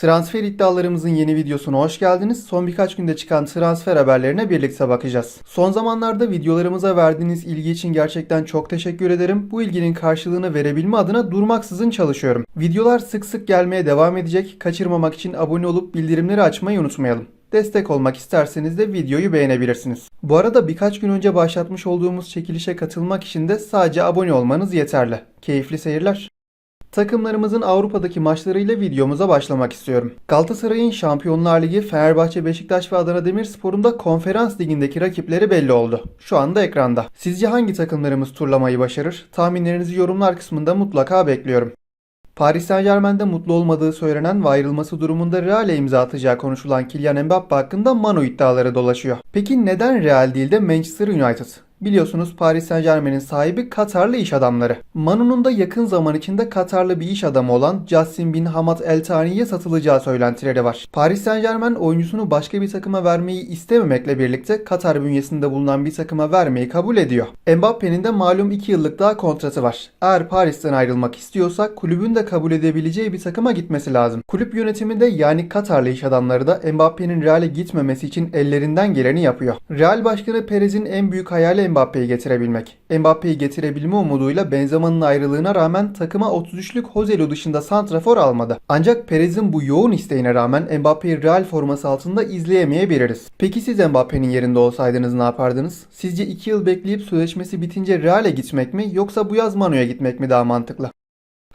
Transfer iddialarımızın yeni videosuna hoş geldiniz. Son birkaç günde çıkan transfer haberlerine birlikte bakacağız. Son zamanlarda videolarımıza verdiğiniz ilgi için gerçekten çok teşekkür ederim. Bu ilginin karşılığını verebilme adına durmaksızın çalışıyorum. Videolar sık sık gelmeye devam edecek. Kaçırmamak için abone olup bildirimleri açmayı unutmayalım. Destek olmak isterseniz de videoyu beğenebilirsiniz. Bu arada birkaç gün önce başlatmış olduğumuz çekilişe katılmak için de sadece abone olmanız yeterli. Keyifli seyirler. Takımlarımızın Avrupa'daki maçlarıyla videomuza başlamak istiyorum. Galatasaray'ın Şampiyonlar Ligi, Fenerbahçe, Beşiktaş ve Adana Demirspor'un da Konferans Ligi'ndeki rakipleri belli oldu. Şu anda ekranda. Sizce hangi takımlarımız turlamayı başarır? Tahminlerinizi yorumlar kısmında mutlaka bekliyorum. Paris Saint Germain'de mutlu olmadığı söylenen ve ayrılması durumunda Real'e imza atacağı konuşulan Kylian Mbappe hakkında Manu iddiaları dolaşıyor. Peki neden Real değil de Manchester United? Biliyorsunuz Paris Saint Germain'in sahibi Katarlı iş adamları. Manu'nun da yakın zaman içinde Katarlı bir iş adamı olan Justin Bin Hamad El Thani'ye satılacağı söylentileri var. Paris Saint Germain oyuncusunu başka bir takıma vermeyi istememekle birlikte Katar bünyesinde bulunan bir takıma vermeyi kabul ediyor. Mbappe'nin de malum 2 yıllık daha kontratı var. Eğer Paris'ten ayrılmak istiyorsa kulübün de kabul edebileceği bir takıma gitmesi lazım. Kulüp yönetimi de yani Katarlı iş adamları da Mbappe'nin Real'e gitmemesi için ellerinden geleni yapıyor. Real Başkanı Perez'in en büyük hayali Mbappe'yi getirebilmek. Mbappe'yi getirebilme umuduyla Benzema'nın ayrılığına rağmen takıma 33'lük Hozelu dışında santrafor almadı. Ancak Perez'in bu yoğun isteğine rağmen Mbappe'yi Real forması altında izleyemeyebiliriz. Peki siz Mbappe'nin yerinde olsaydınız ne yapardınız? Sizce 2 yıl bekleyip sözleşmesi bitince Real'e gitmek mi yoksa bu yaz Manu'ya gitmek mi daha mantıklı?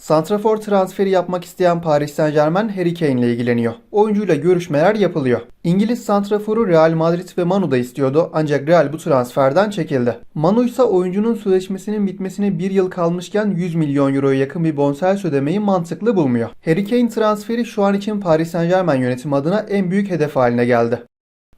Santrafor transferi yapmak isteyen Paris Saint Germain Harry Kane ile ilgileniyor. Oyuncuyla görüşmeler yapılıyor. İngiliz santraforu Real Madrid ve Manu da istiyordu ancak Real bu transferden çekildi. Manu ise oyuncunun sözleşmesinin bitmesine bir yıl kalmışken 100 milyon euroya yakın bir bonservis ödemeyi mantıklı bulmuyor. Harry Kane transferi şu an için Paris Saint Germain yönetimi adına en büyük hedef haline geldi.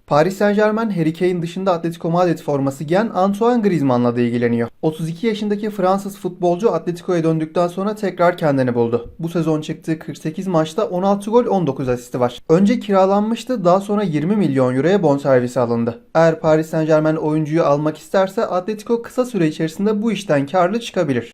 Paris Saint Germain Harry Kane dışında Atletico Madrid forması giyen Antoine Griezmann'la da ilgileniyor. 32 yaşındaki Fransız futbolcu Atletico'ya döndükten sonra tekrar kendini buldu. Bu sezon çıktığı 48 maçta 16 gol 19 asisti var. Önce kiralanmıştı daha sonra 20 milyon euroya bonservisi alındı. Eğer Paris Saint Germain oyuncuyu almak isterse Atletico kısa süre içerisinde bu işten karlı çıkabilir.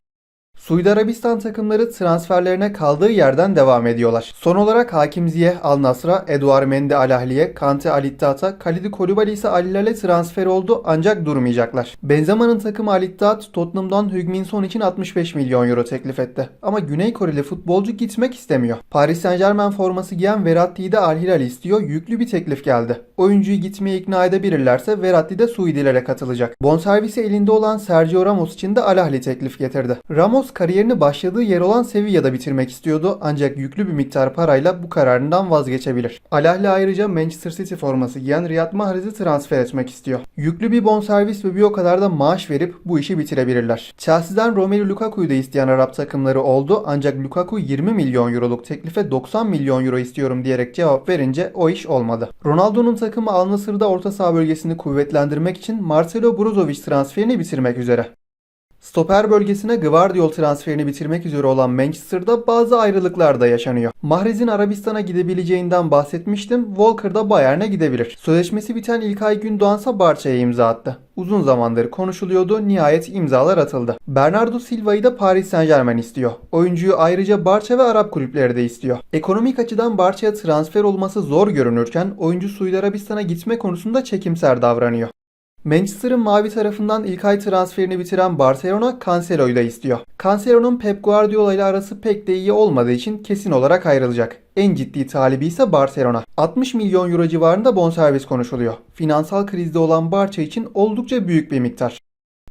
Suudi Arabistan takımları transferlerine kaldığı yerden devam ediyorlar. Son olarak Hakim Ziyeh Al Nasr'a, Eduard Mendy Al Ahli'ye, Kante Al Ittihad'a, Kalidi Koulibaly ise Al Hilal'e transfer oldu ancak durmayacaklar. Benzema'nın takımı Al Ittihad, Tottenham'dan Heung-min Son için 65 milyon euro teklif etti. Ama Güney Koreli futbolcu gitmek istemiyor. Paris Saint Germain forması giyen Verratti'yi de Al Hilal istiyor, yüklü bir teklif geldi. Oyuncuyu gitmeye ikna edebilirlerse Verratti de Suudilere katılacak. Bonservisi elinde olan Sergio Ramos için de Al Ahly teklif getirdi. Ramos kariyerini başladığı yer olan Sevilla'da bitirmek istiyordu ancak yüklü bir miktar parayla bu kararından vazgeçebilir. Al Ahly ayrıca Manchester City forması giyen Riyad Mahrez'i transfer etmek istiyor. Yüklü bir bonservis ve bir o kadar da maaş verip bu işi bitirebilirler. Chelsea'den Romelu Lukaku'yu da isteyen Arap takımları oldu ancak Lukaku 20 milyon euroluk teklife 90 milyon euro istiyorum diyerek cevap verince o iş olmadı. Ronaldo'nun takımı Al Nassr'da orta saha bölgesini kuvvetlendirmek için Marcelo Brozovic transferini bitirmek üzere. Stoper bölgesine Gvardiol transferini bitirmek üzere olan Manchester'da bazı ayrılıklar da yaşanıyor. Mahrez'in Arabistan'a gidebileceğinden bahsetmiştim. Walker da Bayern'e gidebilir. Sözleşmesi biten İlkay Gündoğan ise Barça'ya imza attı. Uzun zamandır konuşuluyordu. Nihayet imzalar atıldı. Bernardo Silva'yı da Paris Saint Germain istiyor. Oyuncuyu ayrıca Barça ve Arap kulüpleri de istiyor. Ekonomik açıdan Barça'ya transfer olması zor görünürken oyuncu Suudi Arabistan'a gitme konusunda çekimser davranıyor. Manchester'ın mavi tarafından ilk ay transferini bitiren Barcelona Cancelo'yu da istiyor. Cancelo'nun Pep Guardiola ile arası pek de iyi olmadığı için kesin olarak ayrılacak. En ciddi talibi ise Barcelona. 60 milyon euro civarında bonservis konuşuluyor. Finansal krizde olan Barça için oldukça büyük bir miktar.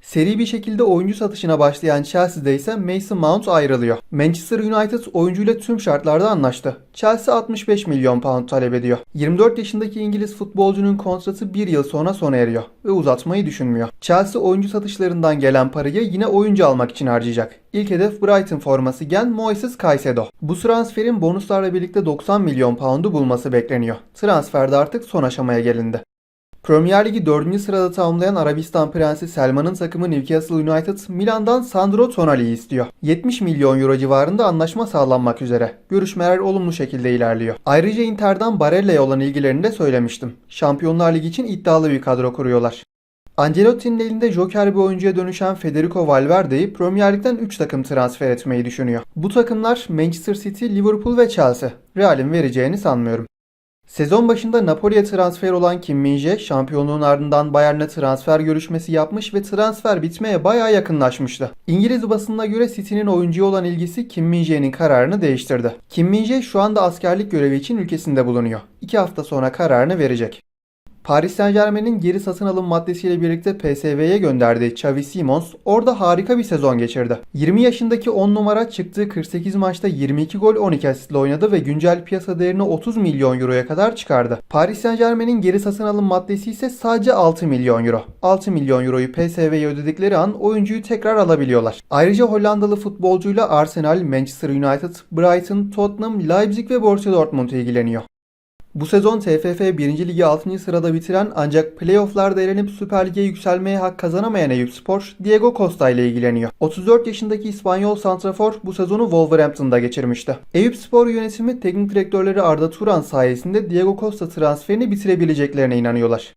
Seri bir şekilde oyuncu satışına başlayan Chelsea'de ise Mason Mount ayrılıyor. Manchester United oyuncuyla tüm şartlarda anlaştı. Chelsea 65 milyon pound talep ediyor. 24 yaşındaki İngiliz futbolcunun kontratı bir yıl sonra sona eriyor ve uzatmayı düşünmüyor. Chelsea oyuncu satışlarından gelen parayı yine oyuncu almak için harcayacak. İlk hedef Brighton forması giyen Moises Caicedo. Bu transferin bonuslarla birlikte 90 milyon poundu bulması bekleniyor. Transferde artık son aşamaya gelindi. Premier Ligi 4. sırada tamamlayan Arabistan Prensi Selman'ın takımı Newcastle United Milan'dan Sandro Tonali'yi istiyor. 70 milyon euro civarında anlaşma sağlanmak üzere. Görüşmeler olumlu şekilde ilerliyor. Ayrıca Inter'dan Barella'ya olan ilgilerini de söylemiştim. Şampiyonlar Ligi için iddialı bir kadro kuruyorlar. Ancelotti'nin elinde joker bir oyuncuya dönüşen Federico Valverde'yi Premier Lig'den 3 takım transfer etmeyi düşünüyor. Bu takımlar Manchester City, Liverpool ve Chelsea. Real'in vereceğini sanmıyorum. Sezon başında Napoli'ye transfer olan Kim Min-jae şampiyonluğun ardından Bayern'e transfer görüşmesi yapmış ve transfer bitmeye bayağı yakınlaşmıştı. İngiliz basınına göre City'nin oyuncuya olan ilgisi Kim Min-jae'nin kararını değiştirdi. Kim Min-jae şu anda askerlik görevi için ülkesinde bulunuyor. 2 hafta sonra kararını verecek. Paris Saint Germain'in geri satın alım maddesiyle birlikte PSV'ye gönderdiği Xavi Simons orada harika bir sezon geçirdi. 20 yaşındaki 10 numara çıktığı 48 maçta 22 gol 12 asistle oynadı ve güncel piyasa değerini 30 milyon euroya kadar çıkardı. Paris Saint Germain'in geri satın alım maddesi ise sadece 6 milyon euro. 6 milyon euroyu PSV'ye ödedikleri an oyuncuyu tekrar alabiliyorlar. Ayrıca Hollandalı futbolcuyla Arsenal, Manchester United, Brighton, Tottenham, Leipzig ve Borussia Dortmund ilgileniyor. Bu sezon TFF 1. Ligi 6. sırada bitiren ancak playofflarda elenip Süper Lig'e yükselmeye hak kazanamayan Eyüp Spor, Diego Costa ile ilgileniyor. 34 yaşındaki İspanyol santrafor bu sezonu Wolverhampton'da geçirmişti. Eyüp Spor yönetimi teknik direktörleri Arda Turan sayesinde Diego Costa transferini bitirebileceklerine inanıyorlar.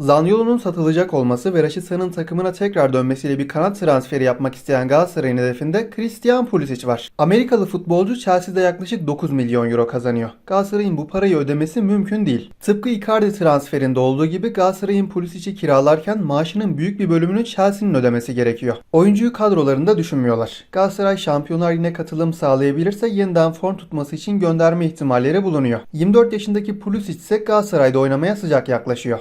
Zaniolo'nun satılacak olması ve Raşitsa'nın takımına tekrar dönmesiyle bir kanat transferi yapmak isteyen Galatasaray'ın hedefinde Christian Pulisic var. Amerikalı futbolcu Chelsea'de yaklaşık 9 milyon euro kazanıyor. Galatasaray'ın bu parayı ödemesi mümkün değil. Tıpkı Icardi transferinde olduğu gibi Galatasaray'ın Pulisic'i kiralarken maaşının büyük bir bölümünü Chelsea'nin ödemesi gerekiyor. Oyuncuyu kadrolarında düşünmüyorlar. Galatasaray Şampiyonlar Ligi'ne katılım sağlayabilirse yeniden form tutması için gönderme ihtimalleri bulunuyor. 24 yaşındaki Pulisic ise Galatasaray'da oynamaya sıcak yaklaşıyor.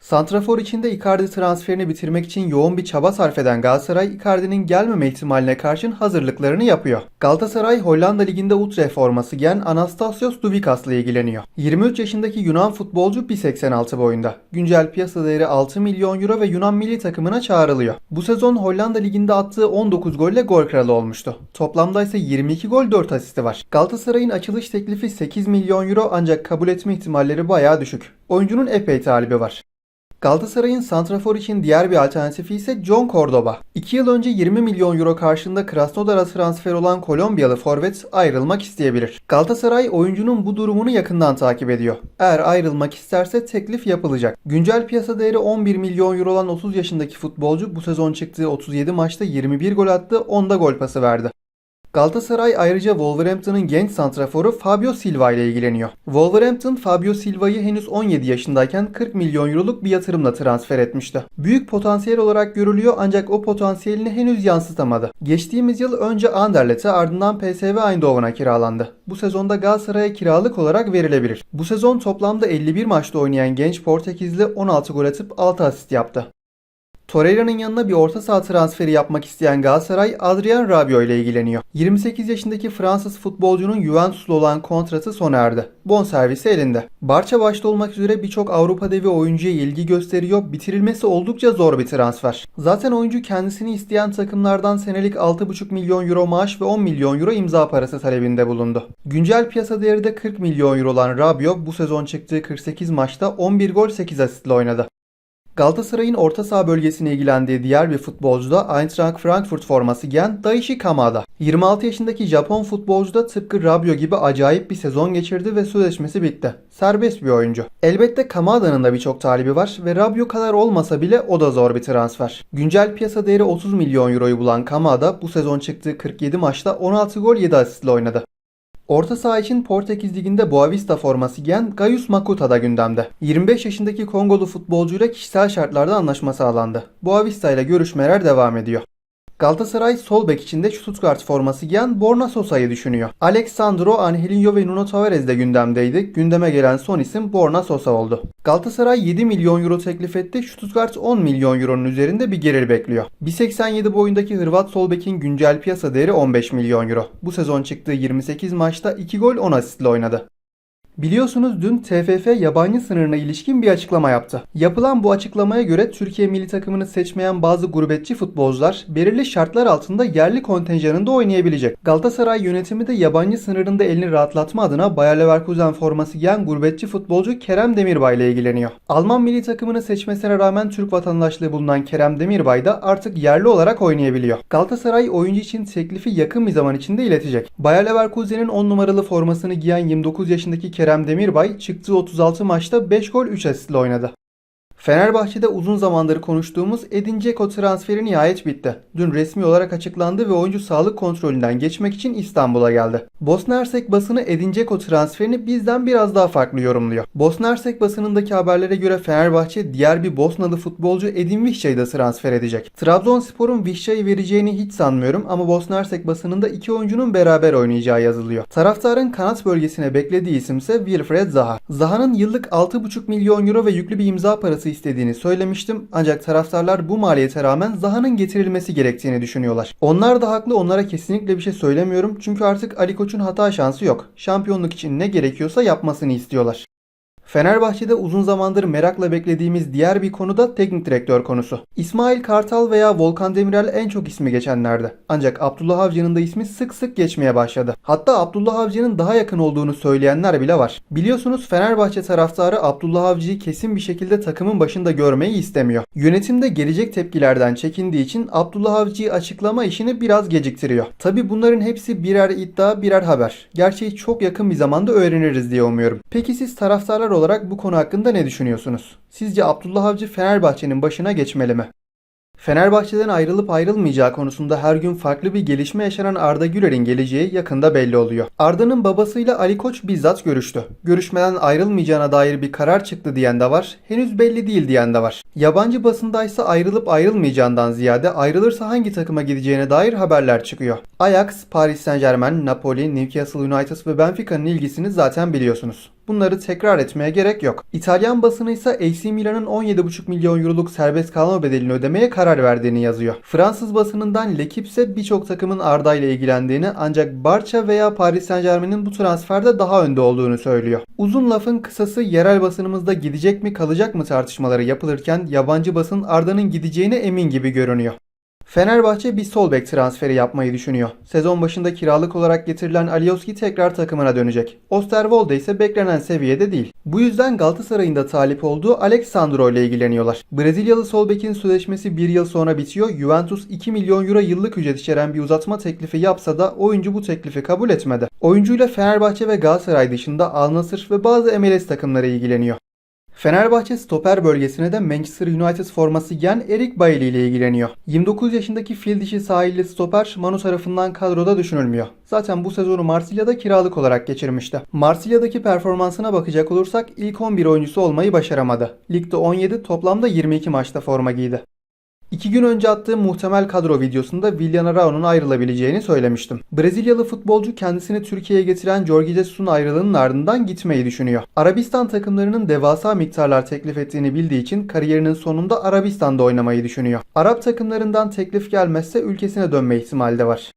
Santrafor için de Icardi transferini bitirmek için yoğun bir çaba sarf eden Galatasaray, Icardi'nin gelmeme ihtimaline karşın hazırlıklarını yapıyor. Galatasaray, Hollanda Ligi'nde Utrecht forması giyen Anastasios Dubikas'la ilgileniyor. 23 yaşındaki Yunan futbolcu 1.86 boyunda. Güncel piyasa değeri 6 milyon euro ve Yunan milli takımına çağrılıyor. Bu sezon Hollanda Ligi'nde attığı 19 golle gol kralı olmuştu. Toplamda ise 22 gol 4 asisti var. Galatasaray'ın açılış teklifi 8 milyon euro ancak kabul etme ihtimalleri bayağı düşük. Oyuncunun epey talibi var. Galatasaray'ın santrafor için diğer bir alternatifi ise John Cordoba. 2 yıl önce 20 milyon euro karşılığında Krasnodar'a transfer olan Kolombiyalı forvet ayrılmak isteyebilir. Galatasaray oyuncunun bu durumunu yakından takip ediyor. Eğer ayrılmak isterse teklif yapılacak. Güncel piyasa değeri 11 milyon euro olan 30 yaşındaki futbolcu bu sezon çıktığı 37 maçta 21 gol attı, 10'da gol pası verdi. Galatasaray ayrıca Wolverhampton'ın genç santraforu Fabio Silva ile ilgileniyor. Wolverhampton Fabio Silva'yı henüz 17 yaşındayken 40 milyon euroluk bir yatırımla transfer etmişti. Büyük potansiyel olarak görülüyor ancak o potansiyelini henüz yansıtamadı. Geçtiğimiz yıl önce Anderlet'e ardından PSV Eindhoven'a kiralandı. Bu sezonda Galatasaray'a kiralık olarak verilebilir. Bu sezon toplamda 51 maçta oynayan genç Portekizli 16 gol atıp 6 asist yaptı. Torreira'nın yanına bir orta saha transferi yapmak isteyen Galatasaray Adrien Rabiot ile ilgileniyor. 28 yaşındaki Fransız futbolcunun Juventus'la olan kontratı sona erdi. Bonservisi elinde. Barça başta olmak üzere birçok Avrupa devi oyuncuya ilgi gösteriyor. Bitirilmesi oldukça zor bir transfer. Zaten oyuncu kendisini isteyen takımlardan senelik 6,5 milyon euro maaş ve 10 milyon euro imza parası talebinde bulundu. Güncel piyasa değeri de 40 milyon euro olan Rabiot bu sezon çıktığı 48 maçta 11 gol 8 asistle oynadı. Galatasaray'ın orta saha bölgesine ilgilendiği diğer bir futbolcu da Eintracht Frankfurt forması giyen Daichi Kamada. 26 yaşındaki Japon futbolcu da tıpkı Rabiot gibi acayip bir sezon geçirdi ve sözleşmesi bitti. Serbest bir oyuncu. Elbette Kamada'nın da birçok talibi var ve Rabiot kadar olmasa bile o da zor bir transfer. Güncel piyasa değeri 30 milyon euroyu bulan Kamada bu sezon çıktığı 47 maçta 16 gol 7 asistle oynadı. Orta saha için Portekiz Ligi'nde Boavista forması giyen Gaius Makuta da gündemde. 25 yaşındaki Kongolu futbolcuyla kişisel şartlarda anlaşma sağlandı. Boavista ile görüşmeler devam ediyor. Galatasaray sol bek içinde Stuttgart forması giyen Borna Sosa'yı düşünüyor. Alexandro Angelinho ve Nuno Tavares de gündemdeydi. Gündeme gelen son isim Borna Sosa oldu. Galatasaray 7 milyon euro teklif etti. Stuttgart 10 milyon euronun üzerinde bir gelir bekliyor. 1.87 boyundaki Hırvat sol bekin güncel piyasa değeri 15 milyon euro. Bu sezon çıktığı 28 maçta 2 gol 10 asistle oynadı. Biliyorsunuz dün TFF yabancı sınırına ilişkin bir açıklama yaptı. Yapılan bu açıklamaya göre Türkiye milli takımını seçmeyen bazı gurbetçi futbolcular belirli şartlar altında yerli kontenjanında oynayabilecek. Galatasaray yönetimi de yabancı sınırında elini rahatlatma adına Bayer Leverkusen forması giyen gurbetçi futbolcu Kerem Demirbay ile ilgileniyor. Alman milli takımını seçmesine rağmen Türk vatandaşlığı bulunan Kerem Demirbay da artık yerli olarak oynayabiliyor. Galatasaray oyuncu için teklifi yakın bir zaman içinde iletecek. Bayer Leverkusen'in 10 numaralı formasını giyen 29 yaşındaki Kerem Demirbay çıktığı 36 maçta 5 gol 3 asistle oynadı. Fenerbahçe'de uzun zamandır konuştuğumuz Edin Dzeko transferi nihayet bitti. Dün resmi olarak açıklandı ve oyuncu sağlık kontrolünden geçmek için İstanbul'a geldi. Bosna Hersek basını Edin Dzeko transferini bizden biraz daha farklı yorumluyor. Bosna Hersek basınındaki haberlere göre Fenerbahçe diğer bir Bosnalı futbolcu Edin Vişça'yı da transfer edecek. Trabzonspor'un Vişça'yı vereceğini hiç sanmıyorum ama Bosna Hersek basınında iki oyuncunun beraber oynayacağı yazılıyor. Taraftarın kanat bölgesine beklediği isimse Wilfred Zaha. Zaha'nın yıllık 6,5 milyon euro ve yüklü bir imza parası istediğini söylemiştim ancak taraftarlar bu maliyete rağmen Zaha'nın getirilmesi gerektiğini düşünüyorlar. Onlar da haklı onlara kesinlikle bir şey söylemiyorum çünkü artık Ali Koç'un hata şansı yok. Şampiyonluk için ne gerekiyorsa yapmasını istiyorlar. Fenerbahçe'de uzun zamandır merakla beklediğimiz diğer bir konu da teknik direktör konusu. İsmail Kartal veya Volkan Demirel en çok ismi geçenlerdi. Ancak Abdullah Avcı'nın da ismi sık sık geçmeye başladı. Hatta Abdullah Avcı'nın daha yakın olduğunu söyleyenler bile var. Biliyorsunuz Fenerbahçe taraftarı Abdullah Avcı'yı kesin bir şekilde takımın başında görmeyi istemiyor. Yönetimde gelecek tepkilerden çekindiği için Abdullah Avcı'yı açıklama işini biraz geciktiriyor. Tabi bunların hepsi birer iddia birer haber. Gerçeği çok yakın bir zamanda öğreniriz diye umuyorum. Peki siz taraftarlar olarak bu konu hakkında ne düşünüyorsunuz? Sizce Abdullah Avcı Fenerbahçe'nin başına geçmeli mi? Fenerbahçe'den ayrılıp ayrılmayacağı konusunda her gün farklı bir gelişme yaşanan Arda Güler'in geleceği yakında belli oluyor. Arda'nın babasıyla Ali Koç bizzat görüştü. Görüşmeden ayrılmayacağına dair bir karar çıktı diyen de var, henüz belli değil diyen de var. Yabancı basındaysa ayrılıp ayrılmayacağından ziyade ayrılırsa hangi takıma gideceğine dair haberler çıkıyor. Ajax, Paris Saint Germain, Napoli, Newcastle United ve Benfica'nın ilgisini zaten biliyorsunuz. Bunları tekrar etmeye gerek yok. İtalyan basını ise AC Milan'ın 17,5 milyon euroluk serbest kalma bedelini ödemeye karar verdiğini yazıyor. Fransız basınından L'Equipe ise birçok takımın Arda ile ilgilendiğini ancak Barça veya Paris Saint Germain'in bu transferde daha önde olduğunu söylüyor. Uzun lafın kısası yerel basınımızda gidecek mi kalacak mı tartışmaları yapılırken yabancı basın Arda'nın gideceğine emin gibi görünüyor. Fenerbahçe bir sol bek transferi yapmayı düşünüyor. Sezon başında kiralık olarak getirilen Alioski tekrar takımına dönecek. Osterwolde ise beklenen seviyede değil. Bu yüzden Galatasaray'ın da talip olduğu Alexandro ile ilgileniyorlar. Brezilyalı sol bekin sözleşmesi bir yıl sonra bitiyor. Juventus 2 milyon euro yıllık ücret içeren bir uzatma teklifi yapsa da oyuncu bu teklifi kabul etmedi. Oyuncuyla Fenerbahçe ve Galatasaray dışında Al Nassr ve bazı MLS takımları ilgileniyor. Fenerbahçe stoper bölgesine de Manchester United forması giyen Eric Bailly ile ilgileniyor. 29 yaşındaki fil dişi sahilli stoper Manu tarafından kadroda düşünülmüyor. Zaten bu sezonu Marsilya'da kiralık olarak geçirmişti. Marsilya'daki performansına bakacak olursak ilk 11 oyuncusu olmayı başaramadı. Ligde 17 toplamda 22 maçta forma giydi. İki gün önce attığım muhtemel kadro videosunda Willian Arao'nun ayrılabileceğini söylemiştim. Brezilyalı futbolcu kendisini Türkiye'ye getiren Jorge Jesus'un ayrılığının ardından gitmeyi düşünüyor. Arabistan takımlarının devasa miktarlar teklif ettiğini bildiği için kariyerinin sonunda Arabistan'da oynamayı düşünüyor. Arap takımlarından teklif gelmezse ülkesine dönme ihtimali de var.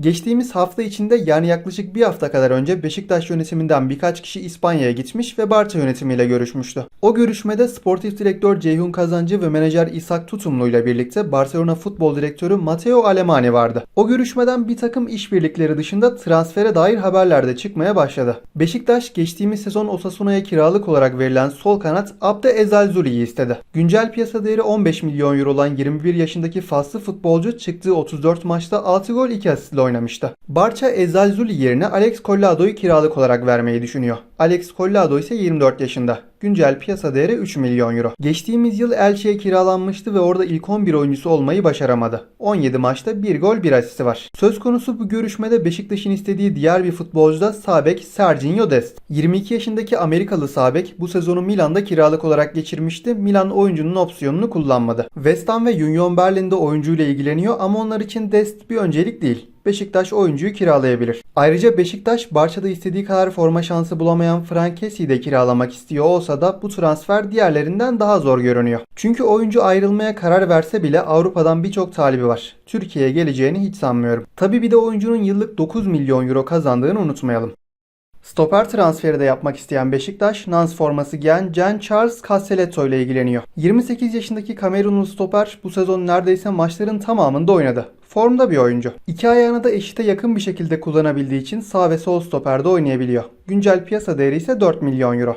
Geçtiğimiz hafta içinde yani yaklaşık bir hafta kadar önce Beşiktaş yönetiminden birkaç kişi İspanya'ya gitmiş ve Barça yönetimiyle görüşmüştü. O görüşmede sportif direktör Ceyhun Kazancı ve menajer İshak Tutumlu ile birlikte Barcelona futbol direktörü Matteo Alemani vardı. O görüşmeden bir takım işbirlikleri dışında transfere dair haberler de çıkmaya başladı. Beşiktaş geçtiğimiz sezon Osasuna'ya kiralık olarak verilen sol kanat Abde Ezalzuli'yi istedi. Güncel piyasa değeri 15 milyon euro olan 21 yaşındaki faslı futbolcu çıktığı 34 maçta 6 gol 2 asistle oynamıştı. Barça Ezalzuli yerine Alex Collado'yu kiralık olarak vermeyi düşünüyor. Alex Collado ise 24 yaşında. Güncel piyasa değeri 3 milyon euro. Geçtiğimiz yıl Elche'ye kiralanmıştı ve orada ilk 11 oyuncusu olmayı başaramadı. 17 maçta 1 gol 1 asisti var. Söz konusu bu görüşmede Beşiktaş'ın istediği diğer bir futbolcu da Sabek Serginho Dest. 22 yaşındaki Amerikalı Sabek bu sezonu Milan'da kiralık olarak geçirmişti. Milan oyuncunun opsiyonunu kullanmadı. West Ham ve Union Berlin'de oyuncuyla ilgileniyor ama onlar için Dest bir öncelik değil. Beşiktaş oyuncuyu kiralayabilir. Ayrıca Beşiktaş Barça'da istediği kadar forma şansı bulamayan Frank Kessi'yi de kiralamak istiyor olsa da bu transfer diğerlerinden daha zor görünüyor. Çünkü oyuncu ayrılmaya karar verse bile Avrupa'dan birçok talibi var. Türkiye'ye geleceğini hiç sanmıyorum. Tabi bir de oyuncunun yıllık 9 milyon euro kazandığını unutmayalım. Stoper transferi de yapmak isteyen Beşiktaş, Nans forması giyen Jean Charles Castelletto ile ilgileniyor. 28 yaşındaki Kamerunlu stoper bu sezon neredeyse maçların tamamında oynadı. Formda bir oyuncu. İki ayağını da eşite yakın bir şekilde kullanabildiği için sağ ve sol stoperde oynayabiliyor. Güncel piyasa değeri ise 4 milyon euro.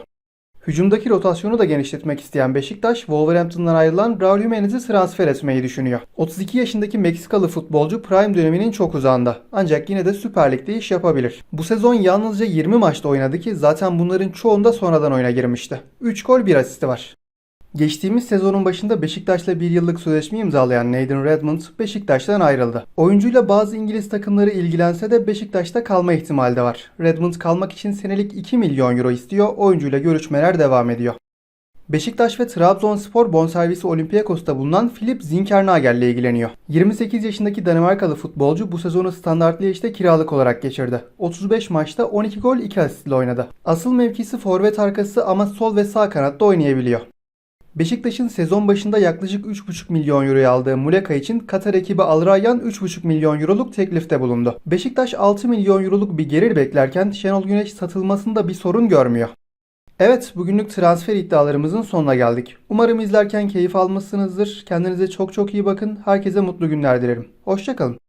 Hücumdaki rotasyonu da genişletmek isteyen Beşiktaş, Wolverhampton'dan ayrılan Raul Jimenez'i transfer etmeyi düşünüyor. 32 yaşındaki Meksikalı futbolcu prime döneminin çok uzağında. Ancak yine de Süper Lig'de iş yapabilir. Bu sezon yalnızca 20 maçta oynadı ki zaten bunların çoğunda sonradan oyuna girmişti. 3 gol 1 asisti var. Geçtiğimiz sezonun başında Beşiktaş'la bir yıllık sözleşme imzalayan Nathan Redmond Beşiktaş'tan ayrıldı. Oyuncuyla bazı İngiliz takımları ilgilense de Beşiktaş'ta kalma ihtimali de var. Redmond kalmak için senelik 2 milyon euro istiyor, oyuncuyla görüşmeler devam ediyor. Beşiktaş ve Trabzonspor bonservisi Olympiakos'ta bulunan Filip Zinkernagel'le ilgileniyor. 28 yaşındaki Danimarkalı futbolcu bu sezonu Standard Liège'de kiralık olarak geçirdi. 35 maçta 12 gol 2 asistle oynadı. Asıl mevkisi forvet arkası ama sol ve sağ kanatta oynayabiliyor. Beşiktaş'ın sezon başında yaklaşık 3,5 milyon euroya aldığı Muleka için Katar ekibi Al Rayyan 3,5 milyon euroluk teklifte bulundu. Beşiktaş 6 milyon euroluk bir gelir beklerken Şenol Güneş satılmasında bir sorun görmüyor. Evet, bugünlük transfer iddialarımızın sonuna geldik. Umarım izlerken keyif almışsınızdır. Kendinize çok çok iyi bakın. Herkese mutlu günler dilerim. Hoşçakalın.